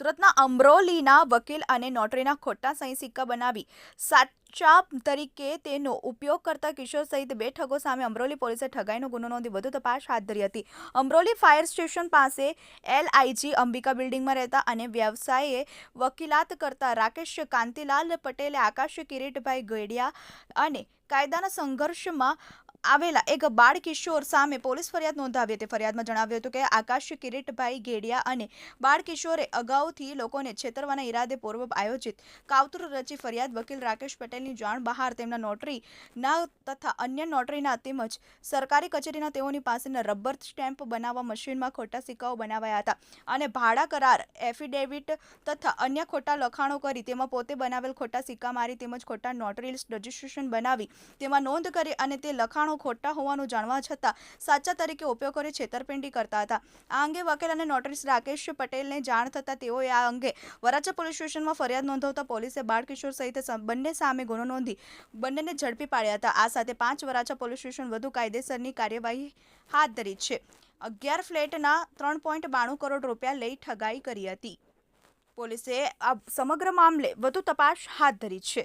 સુરતના અમરોલીના વકીલ અને નોટરીના ખોટા સહી સિક્કા બનાવી. સાચા તરીકે તેનો ઉપયોગ કરતા કિશોર સહિત બે ઠગો સામે અમરોલી પોલીસે ઠગાઈનો ગુનો નોંધી વધુ તપાસ હાથ ધરી હતી. અમરોલી ફાયર સ્ટેશન પાસે એલઆઈજી અંબિકા બિલ્ડિંગમાં રહેતા અને વ્યવસાયે વકીલાત કરતા રાકેશ કાંતિલાલ પટેલે આકાશ કિરીટભાઈ ગેડિયા અને કાયદાના સંઘર્ષમાં આવેલા એક બાળ કિશોર સામે પોલીસ ફરિયાદ નોંધાવી હતી. ફરિયાદમાં જણાવ્યું હતું કે આકાશ કિરીટભાઈ ગેડિયા અને બાળ કિશોરે અગાઉથી લોકોને છેતરવાના ઈરાદે પૂર્વ આયોજિત કાવતર રચી ફરિયાદ વકીલ રાકેશ પટેલની જાણ બહાર તેમના નોટરીના તથા અન્ય નોટરીના તેમજ સરકારી કચેરીના તેઓની પાસેના રબર સ્ટેમ્પ બનાવવા મશીનમાં ખોટા સિક્કાઓ બનાવાયા હતા અને ભાડા કરાર, એફિડેવિટ તથા અન્ય ખોટા લખાણો કરી તેમાં પોતે બનાવેલ ખોટા સિક્કા મારી તેમજ ખોટા નોટરી રજિસ્ટ્રેશન બનાવી તેમાં નોંધ કરી અને તે લખાણો ખોટા હોવાનું જાણવા છતાં સાચા તરીકે ઉપયોગ કરી છેતરપિંડી કરતા હતા. આ અંગે વકીલ અને નોટરીસ રાકેશ પટેલને જાણ થતાં તેઓએ આ અંગે વરાછા પોલીસ સ્ટેશનમાં ફરિયાદ નોંધાવતા પોલીસે બાળકિશોર સહિત બંને સામે ગુનો નોંધી બંનેને ઝડપી પાડ્યા હતા. આ સાથે પાંચ વરાછા પોલીસ સ્ટેશન વધુ કાયદેસરની કાર્યવાહી હાથ ધરી છે. અગિયાર ફ્લેટના ત્રણ પોઈન્ટ બાણું કરોડ રૂપિયા લઈ ઠગાઈ કરી હતી. પોલીસે આ સમગ્ર મામલે વધુ તપાસ હાથ ધરી છે.